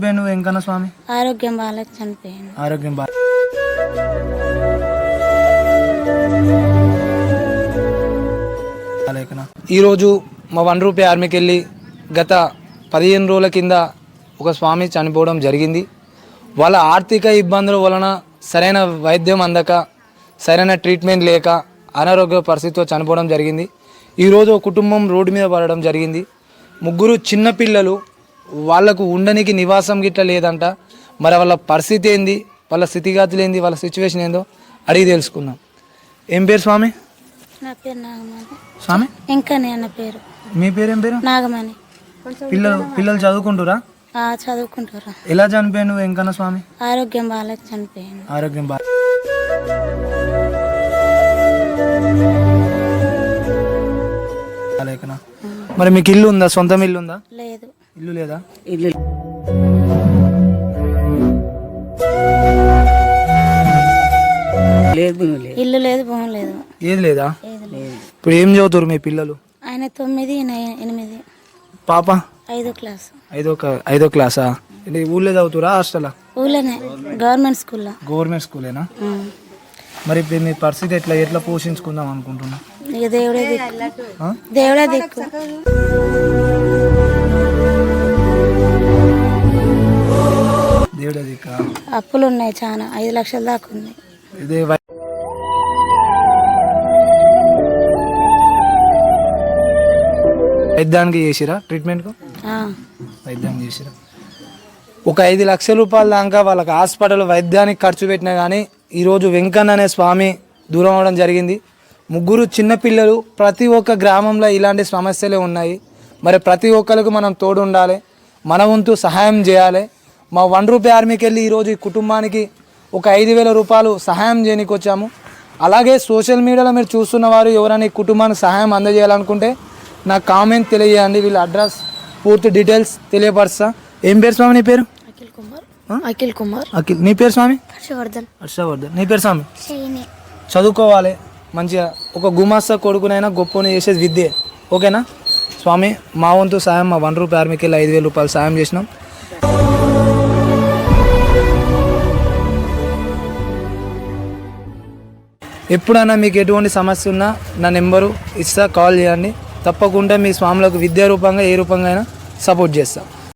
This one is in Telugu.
చనిపోయాడు వెంకన్న స్వామి? ఆరోగ్యం బాగాలేక చనిపోయాను ఆరోగ్యం బాగా ఈరోజు మా వన్ రూపీ ఆర్మీకి వెళ్ళి గత పదిహేను రోజుల కింద ఒక స్వామి చనిపోవడం జరిగింది. వాళ్ళ ఆర్థిక ఇబ్బందుల వలన సరైన వైద్యం అందక సరైన ట్రీట్మెంట్ లేక అనారోగ్య పరిస్థితితో చనిపోవడం జరిగింది. ఈరోజు ఒక కుటుంబం రోడ్డు మీద పడడం జరిగింది. ముగ్గురు చిన్నపిల్లలు వాళ్ళకు ఉండనికి నివాసం గిట్ల లేదంట. మరి వాళ్ళ పరిస్థితి ఏంది? వాళ్ళ స్థితిగతులు ఏంది? వాళ్ళ సిచ్యువేషన్ ఏందో అడిగి తెలుసుకుందాం. ఏం పేరు స్వామి? నా పేరు నాగమణి. స్వామి? ఇంకా అన్న పేరు. మీ పేరు ఏం పేరు? నాగమణి. పిల్లలు పిల్లలు చదువుకుంటురా? చదువుకుంటారు ఎలా చనిపోయాడు వెంకన్న స్వామి? ఆరోగ్యం బాగాలేక చనిపోయాను ఆరోగ్యం బాగా? మరి మీకు ఇల్లు ఉందా? సొంతం ఇల్లు ఉందా? లేదు. ఇల్లు లేదా? ఇల్లు లేదు లేదు. ఇల్లు లేదు భూమి లేదు. ఏది లేదా? ఇప్పుడు ఏం చదువుతారు మీ పిల్లలు? ఆయన తొమ్మిది ఎనిమిది. పాప? ఐదో క్లాస్. ఐదో ఐదో క్లాసా? ఇది ఊళ్ళో చదువుతురా హాస్టలా? ఊళ్ళోనే గవర్నమెంట్ స్కూల్లో. గవర్నమెంట్ స్కూలేనా. మరి ఇప్పుడు మీ పరిస్థితి ఎట్లా ఎట్లా పోషించుకుందాం అనుకుంటున్నా? ఇక దేవుడే? దేవుడే దిక్కు. అప్పులు ఉన్నాయి చాలా ఐదు లక్షల దాకా ఉంది ఇదే వైద్యానికి చేసిరా ట్రీట్మెంట్కు? ఆ, వైద్యం చేసిరా? ఒక ఐదు లక్షల రూపాయల దాకా వాళ్ళకి హాస్పిటల్ వైద్యానికి ఖర్చు పెట్టినా కానీ ఈరోజు వెంకన్న అనే స్వామి దూరం అవడం జరిగింది. ముగ్గురు చిన్నపిల్లలు ప్రతి ఒక్క గ్రామంలో ఇలాంటి సమస్యలే ఉన్నాయి. మరి ప్రతి ఒక్కరికి మనం తోడు ఉండాలి మన వంతు సహాయం చేయాలి. మా వన్ రూపీ ఆర్మీకి వెళ్ళి ఈరోజు ఈ కుటుంబానికి ఒక ఐదు వేల రూపాయలు సహాయం చేయడానికి వచ్చాము అలాగే సోషల్ మీడియాలో మీరు చూస్తున్న వారు ఎవరైనా ఈ కుటుంబానికి సహాయం అందజేయాలనుకుంటే నాకు కామెంట్ తెలియజేయండి. వీళ్ళ అడ్రస్ పూర్తి డీటెయిల్స్ తెలియపరుస్తా. ఏం పేరు స్వామి నీ పేరు? అఖిల్ కుమార్? అఖిల్ కుమార్. అఖిల్ నీ పేరు స్వామి? హర్షవర్ధన్. హర్షవర్ధన్. నీ పేరు స్వామి? చదువుకోవాలి. మంచిగా ఒక గుమాస్తా కొడుకునైనా గొప్పని చేసేది విద్యే. ఓకేనా? స్వామి మా వంతు సాయం మా వన్ రూపీ ఆర్మీకి వెళ్ళి ఐదు వేల రూపాయలు సాయం చేసినాం. ఎప్పుడైనా మీకు ఎటువంటి సమస్య ఉన్నా నా నెంబరు ఇస్తా కాల్ చేయండి. తప్పకుండా మీ స్వాములకు విద్యా రూపంగా ఏ రూపంగా అయినా సపోర్ట్ చేస్తాను